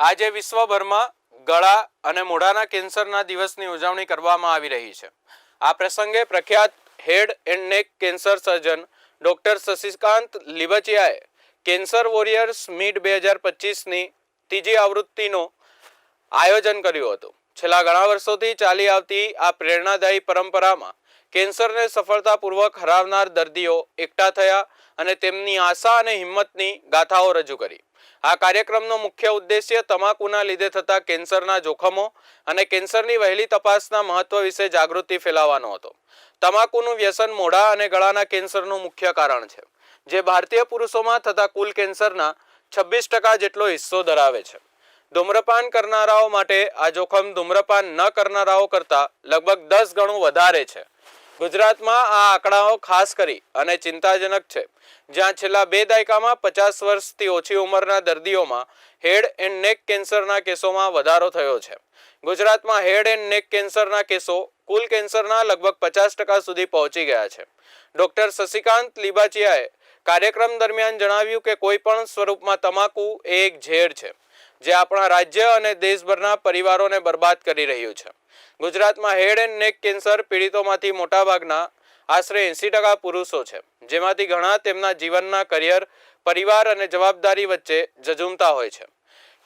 આજે વિશ્વભરમાં ગળા અને મોઢાના કેન્સરના દિવસની ઉજવણી કરવામાં આવી રહી છે. આ પ્રસંગે પ્રખ્યાત head and neck cancer surgeon doctor Shashikant લીબચિયાએ cancer warriors meet બે હજાર પચીસની ત્રીજી આવૃત્તિનું આયોજન કર્યું હતું. છેલ્લા ઘણા વર્ષોથી ચાલી આવતી આ પ્રેરણાદાયી પરંપરામાં કેન્સરને સફળતાપૂર્વક હરાવનાર દર્દીઓ એકઠા થયા અને તેમની આશા અને હિંમતની ગાથાઓ રજૂ કરી. આ કાર્યક્રમનો મુખ્ય ઉદ્દેશ્ય તમાકુના લીધે થતા કેન્સરના જોખમો અને કેન્સરની વહેલી તપાસના મહત્વ વિશે જાગૃતિ ફેલાવવાનો હતો. તમાકુનું વ્યસન મોઢા અને ગળાના કેન્સરનું મુખ્ય કારણ છે, જે ભારતીય પુરુષોમાં થતા કુલ કેન્સરના છવ્વીસ ટકા જેટલો હિસ્સો ધરાવે છે. ધૂમ્રપાન કરનારાઓ માટે આ જોખમ ધૂમ્રપાન ન કરનારાઓ કરતાં લગભગ દસ ગણું વધારે છે. ગુજરાતમાં આ આંકડાઓ ખાસ કરી અને ચિંતાજનક છે. જ્યાં છેલ્લા બે દાયકામાં પચાસ વર્ષથી ઓછી ઉંમરના દર્દીઓમાં હેડ એન્ડ નેક કેન્સરના કેસોમાં વધારો થયો છે. ગુજરાતમાં હેડ એન્ડ નેક કેન્સરના કેસો કુલ કેન્સરના લગભગ પચાસ ટકા સુધી પહોંચી ગયા છે. ડોક્ટર શશિકાંત લીબાચિયાએ કાર્યક્રમ દરમિયાન જણાવ્યું કે કોઈ પણ સ્વરૂપમાં તમાકુ એ એક ઝેર છે. જે આપણા રાજ્ય અને દેશભરના પરિવારોને બરબાદ કરી રહ્યું છે. ગુજરાતમાં હેડ એન્ડ નેક કેન્સર પીડિતોમાંથી મોટાભાગના આશરે એંસી ટકા પુરુષો છે, જેમાંથી ઘણા તેમના જીવનના કરિયર, પરિવાર અને જવાબદારી વચ્ચે જજુમતા હોય છે.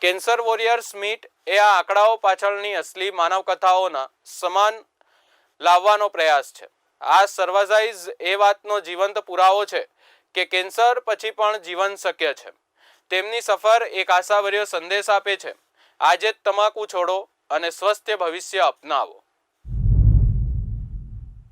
કેન્સર વોરિયર્સ મીટ એ આ આંકડાઓ પાછળની અસલી માનવ કથાઓના સમાન લાવવાનો પ્રયાસ છે. આ સર્વાઝાઇઝ એ વાતનો જીવંત પુરાવો છે કે કેન્સર પછી પણ જીવન શક્ય છે. તેમની સફર એક આશાભર્યો સંદેશ આપે છે. આજે જ તમાકુ છોડો અને સ્વસ્થ ભવિષ્ય અપનાવો.